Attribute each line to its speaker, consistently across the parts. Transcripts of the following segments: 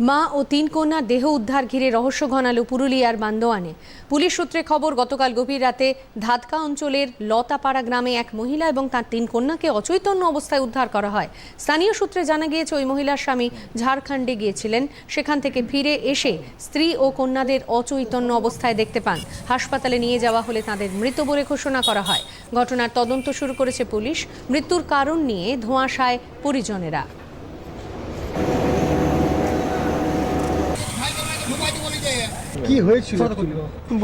Speaker 1: মা ও তিন কন্যার দেহ উদ্ধার ঘিরে রহস্য ঘনালো পুরুলিয়ার বান্দোয়ানে। পুলিশ সূত্রে খবর, গতকাল গভীর রাতে ধাতকা অঞ্চলের লতাপাড়া গ্রামে এক মহিলা এবং তার তিন কন্যাকে অচৈতন্য অবস্থায় উদ্ধার করা হয়। স্থানীয় সূত্রে জানা গিয়েছে, ওই মহিলার স্বামী ঝাড়খণ্ডে গিয়েছিলেন। সেখান থেকে ফিরে এসে স্ত্রী ও কন্যাদের অচৈতন্য অবস্থায় দেখতে পান। হাসপাতালে নিয়ে যাওয়া হলে তাদের মৃত বলে ঘোষণা করা হয়। ঘটনার তদন্ত শুরু করেছে পুলিশ। মৃত্যুর কারণ নিয়ে ধোঁয়াশায় পরিজনেরা।
Speaker 2: কি হয়েছিল?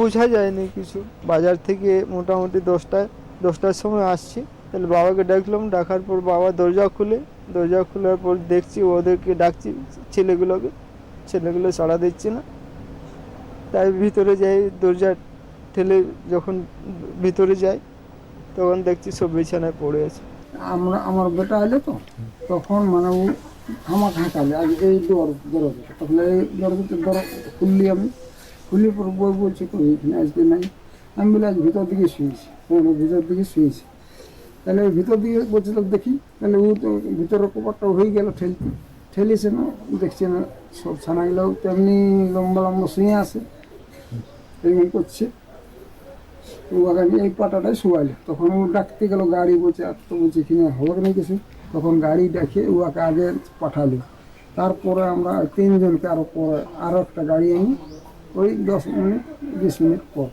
Speaker 3: বোঝা যায়নি কিছু। বাজার থেকে মোটামুটি দশটায় দশটার সময় আসছি। তাহলে বাবাকে ডাকলাম ডাকার পর বাবা দরজা খুলে দরজা খোলার পর দেখছি ওদেরকে ডাকছি ছেলেগুলোকে। ছেলেগুলো সাড়া দিচ্ছে না। তাই ভিতরে যাই দরজা ঠেলে যখন ভিতরে যাই তখন দেখছি সব বিছানায় পড়ে আছে।
Speaker 2: আমরা আমার বেটা এলো তো তখন মানে ও আমার হাঁকালে আজ এই দর দরজা তখন এই দরজাতে দর খুললি আমি। পর বই বলছে তো এখানে আজকে নাই। আমি বলে, আজ ভিতর দিকে শুয়েছি। ওর ভিতর দিকে শুয়েছি। তাহলে ওই ভিতর দিকে বলছিল দেখি, তাহলে ও তো ভিতরের কপারটা হয়ে গেল ঠেলতে। ঠেলেছে না, দেখছে না, সব ছানাগুলো তেমনি লম্বা লম্বা শুয়ে আছে। এরকম করছে। ও আগে এই পাটাটাই শোয়াইলো। তখন ও ডাকতে গেল, গাড়ি বলছে, আর তো বলছে কিনা হবে না কিছু? তখন গাড়ি ডাকে ওকে আগে পাঠালো। তারপরে আমরা তিনজনকে আরও পরে, আরও একটা গাড়ি আনি। ওই দশ মিনিট বিশ মিনিট পর